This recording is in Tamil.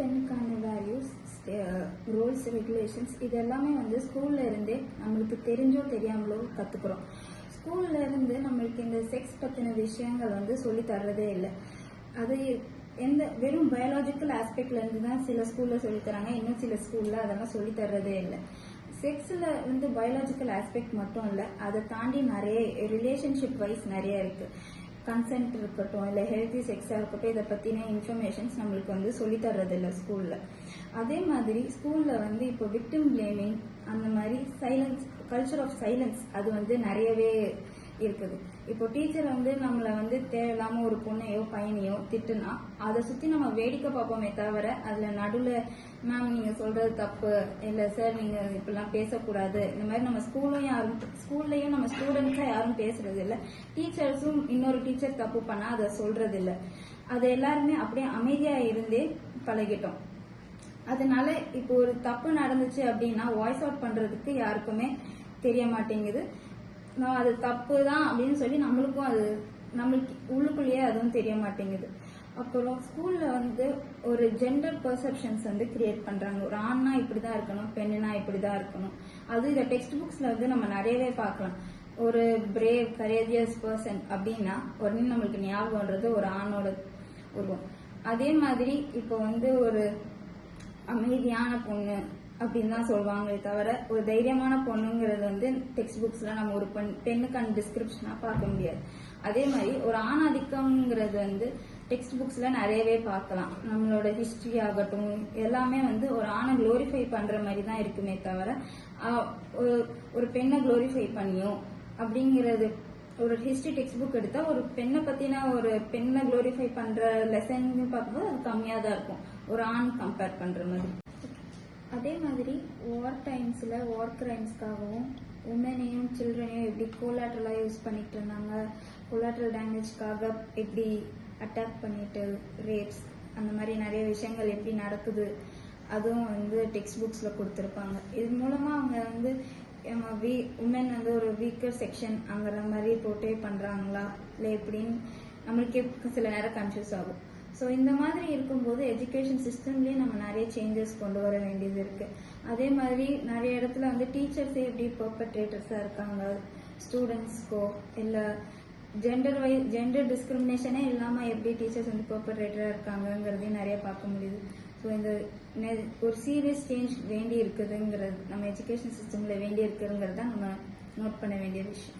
பெண்ணுக்கான வேல்யூஸ் ரூல்ஸ் ரெகுலேஷன்ஸ் இது எல்லாமே வந்து ஸ்கூல்ல இருந்தே நம்மளுக்கு தெரிஞ்சோ தெரியாமலோ கத்துக்கிறோம். ஸ்கூல்ல இருந்து நம்மளுக்கு இந்த செக்ஸ் பத்தின விஷயங்கள் வந்து சொல்லி தர்றதே இல்லை. அது எந்த வெறும் பயாலஜிக்கல் ஆஸ்பெக்ட்ல இருந்து தான் சில ஸ்கூல்ல சொல்லி தராங்க இன்னும் சில ஸ்கூல்ல அதெல்லாம் சொல்லி தர்றதே இல்லை. செக்ஸ்ல வந்து பயாலஜிக்கல் ஆஸ்பெக்ட் மட்டும் இல்லை அதை தாண்டி நிறைய ரிலேஷன்ஷிப் வைஸ் நிறைய இருக்கு. கன்சென்ட் இருக்கட்டும் இல்லை ஹெல்த்தி செக்ஸாக இருக்கட்டும் இதை பற்றின இன்ஃபர்மேஷன்ஸ் நம்மளுக்கு வந்து சொல்லி தர்றது ஸ்கூலில் அதே மாதிரி ஸ்கூலில் வந்து இப்போ விக்டிம் பிளேமிங் அந்த மாதிரி சைலன்ஸ் கல்ச்சர் ஆஃப் சைலன்ஸ் அது வந்து நிறையவே இருக்குது. இப்போ டீச்சர் வந்து நம்மளை வந்து தேவையில்லாம ஒரு பொண்ணையோ பையனையோ திட்டுனா அதை சுத்தி நம்ம வேடிக்கை பார்ப்போமே தவிர அதுல நடுவில் மேம் நீங்க சொல்றது தப்பு. இல்ல சார் நீங்க இப்படிலாம் பேசக்கூடாது. இந்த மாதிரி நம்ம ஸ்கூல்லையும் யாரும் ஸ்கூல்லயும் நம்ம ஸ்டூடெண்ட்ஸா யாரும் பேசுறது இல்ல. டீச்சர்ஸும் இன்னொரு டீச்சர் தப்பு பண்ணா அதை சொல்றது இல்ல. அது எல்லாருமே அப்படியே அமைதியா இருந்தே பழகிட்டோம். அதனால இப்போ ஒரு தப்பு நடந்துச்சு அப்படின்னா வாய்ஸ் அவுட் பண்றதுக்கு யாருக்குமே தெரிய மாட்டேங்குது. நான் அது தப்பு தான் அப்படின்னு சொல்லி நம்மளுக்கும் அது நம்மளுக்கு உள்ளுக்குள்ளேயே அதுவும் தெரிய மாட்டேங்குது. அப்புறம் ஸ்கூல்ல வந்து ஒரு ஜெண்டர் பெர்செப்ஷன்ஸ் வந்து கிரியேட் பண்றாங்க. ஒரு ஆண்னா இப்படிதான் இருக்கணும் பெண்ணுனா இப்படிதான் இருக்கணும். அது இந்த டெக்ஸ்ட் புக்ஸ்ல வந்து நம்ம நிறையவே பார்க்கலாம். ஒரு பிரேவ் கரேஜியஸ் பர்சன் அப்படின்னா உடனே நம்மளுக்கு ஞாபகம்ன்றது ஒரு ஆணோட உருவம். அதே மாதிரி இப்போ வந்து ஒரு அமைதியான பொண்ணு அப்படின்னு தான் சொல்லுவாங்களே தவிர ஒரு தைரியமான பொண்ணுங்கிறது வந்து டெக்ஸ்ட் புக்ஸ்ல நம்ம ஒரு பெண் பெண்ணுக்கான டிஸ்கிரிப்ஷனா பார்க்க முடியாது. அதே மாதிரி ஒரு ஆணாதிக்கம்ங்கிறது வந்து டெக்ஸ்ட் புக்ஸ்ல நிறையவே பார்க்கலாம். நம்மளோட ஹிஸ்டரி ஆகட்டும் எல்லாமே வந்து ஒரு ஆணை குளோரிஃபை பண்ற மாதிரி தான் இருக்குமே தவிர ஒரு- ஒரு பெண்ணை குளோரிஃபை பண்ணியும் அப்படிங்கிறது ஒரு ஹிஸ்டரி டெக்ஸ்ட் புக் எடுத்தா ஒரு பெண்ணை பத்தின ஒரு பெண்ணை குளோரிஃபை பண்ற லெசன் பார்க்கும்போது அது கம்மியா தான் இருக்கும். ஒரு ஆண் கம்பேர் பண்ற மாதிரி. அதே மாதிரி வார் டைம்ஸ்ல வார் கிரைம்ஸ்க்காகவும் உமனையும் சில்ட்ரனையும் எப்படி கோலாட்ரலா யூஸ் பண்ணிட்டு இருந்தாங்க? கோலாட்ரல் டேமேஜ்க்காக எப்படி அட்டாக் பண்ணிட்டு ரேப்ஸ் அந்த மாதிரி நிறைய விஷயங்கள் எப்படி நடக்குது? அதுவும் வந்து டெக்ஸ்ட் புக்ஸ்ல கொடுத்துருப்பாங்க. இது மூலமா அவங்க வந்து உமன் வந்து ஒரு வீக்கர் செக்ஷன் அங்கிற மாதிரி போட்டே பண்றாங்களா? இல்லை எப்படின்னு நம்மளுக்கே சில நேரம் கன்ஃபியூஸ் ஆகும். ஸோ இந்த மாதிரி இருக்கும்போது எஜுகேஷன் சிஸ்டம்லயே நம்ம நிறைய சேஞ்சஸ் கொண்டு வர வேண்டியது இருக்கு. அதே மாதிரி நிறைய இடத்துல வந்து டீச்சர்ஸே எப்படி பர்பட்ரேட்டர்ஸா இருக்காங்க? ஸ்டூடெண்ட்ஸ்க்கோ இல்லை ஜெண்டர் வைஸ் ஜெண்டர் டிஸ்கிரிமினேஷனே இல்லாம எப்படி டீச்சர்ஸ் வந்து பர்பட்ரேட்டரா இருக்காங்கங்கிறதையும் நிறைய பார்க்க முடியுது. ஸோ இந்த ஒரு சீரியஸ் சேஞ்ச் வேண்டி இருக்குதுங்கிறது நம்ம எஜுகேஷன் சிஸ்டம்ல வேண்டி இருக்குங்கிறது தான் நம்ம நோட் பண்ண வேண்டிய விஷயம்.